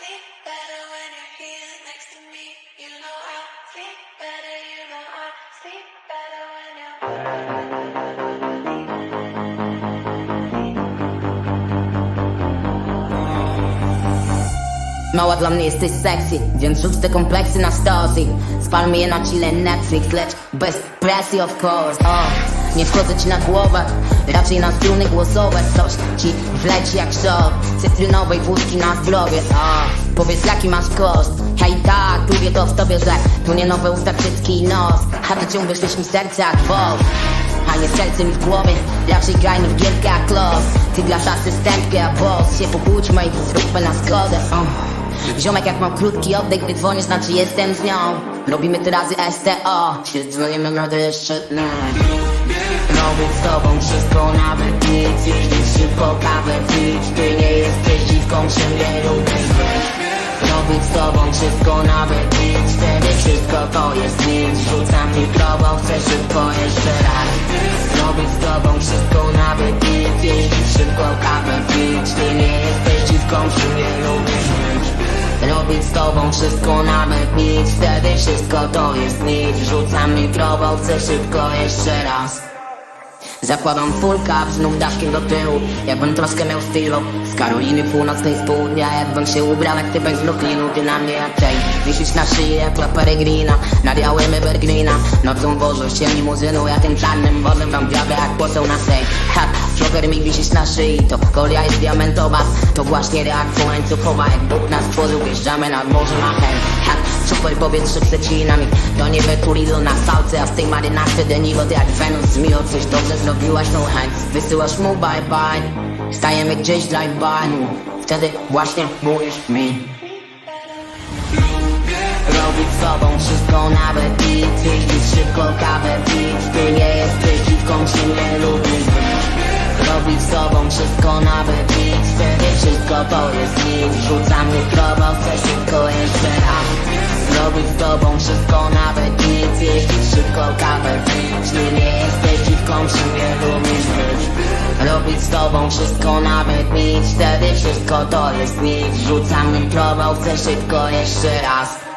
sleep better when you're here next to me. You know I sleep better, you know I sleep better when you're. Mała dla mnie jesteś sexy, więc rzuć te kompleksy na stosy Spal je na chile Netflix, lecz bez presji of course. O, Nie wchodzę ci na głowę, raczej na struny głosowe Coś ci wleci jak szok, cytrynowej wódki na zdrowie o, Powiedz jaki masz koszt, hej tak, lubię to w tobie, że tu nie nowe usta, i nos. A ty ciągle śmiesz mi serce jak woł a nie serce mi w głowie Raczej grajmy w gierkę jak los. Ty grasz asystentkę, a boss. Się pokłóćmy i zróbmy na zgodę. Uh. Ziomek jak mam krótki oddech, gdy dzwonię, znaczy jestem z nią. Robimy to razy STO Się dzwonimy na jeszcze no. Robię z tobą wszystko, nawet nic. Jeździć szybko, kawę pić. Ty nie jesteś dziwką, lubisz. Być Robić z tobą wszystko, nawet nic. Wtedy wszystko to jest nic. Rzucam mikrofon, chcę szybko jeszcze raz. Robić z tobą wszystko, Robić z tobą wszystko, nawet nic. Wtedy wszystko to jest nic. Rzucam mikrofon, chcę szybko jeszcze raz Zakładam full cap, znów daszkiem do tyłu. Jakbym troszkę miał stylu Z Karoliny Północnej z południa Jakbym się ubrał jak typek z Brooklynu Ty na mnie jak Jay Wisisz na szyi jak La Peregrina Nad białym Evergreena. Nocą wożą się limuzyną Ja tym czarnym wozem wam wiadę jak poseł na sej. Ha, Joker mi wisisz na szyi To kolia jest diamentowa. To właśnie reakcja łańcuchowa Jak Bóg nas stworzył Wjeżdżamy nad morze na Ha, Super powietrze przecinami To nie wytulido na salce A z tej marynarce deniwo Ty jak Venus. Z Mio Coś dobrze zrobiłaś no chęć Wysyłasz mu bye bye. Stajemy gdzieś drive by Wtedy właśnie mówisz mi. Robić z tobą wszystko nawet nic Jeździć szybko kawę pić Ty nie jesteś dziwką, się nie lubisz? Robić z tobą wszystko nawet nic Wtedy wszystko to jest nic Rzucam mikrofon, chcę szybko jeszcze raz Tobą wszystko nawet nic. Jeździć szybko kawę pić Ty nie jesteś dziwką, się nie lubisz być. Robić z tobą wszystko nawet nic. Wtedy wszystko to jest nic. Rzucam mikrofon, chcę szybko jeszcze raz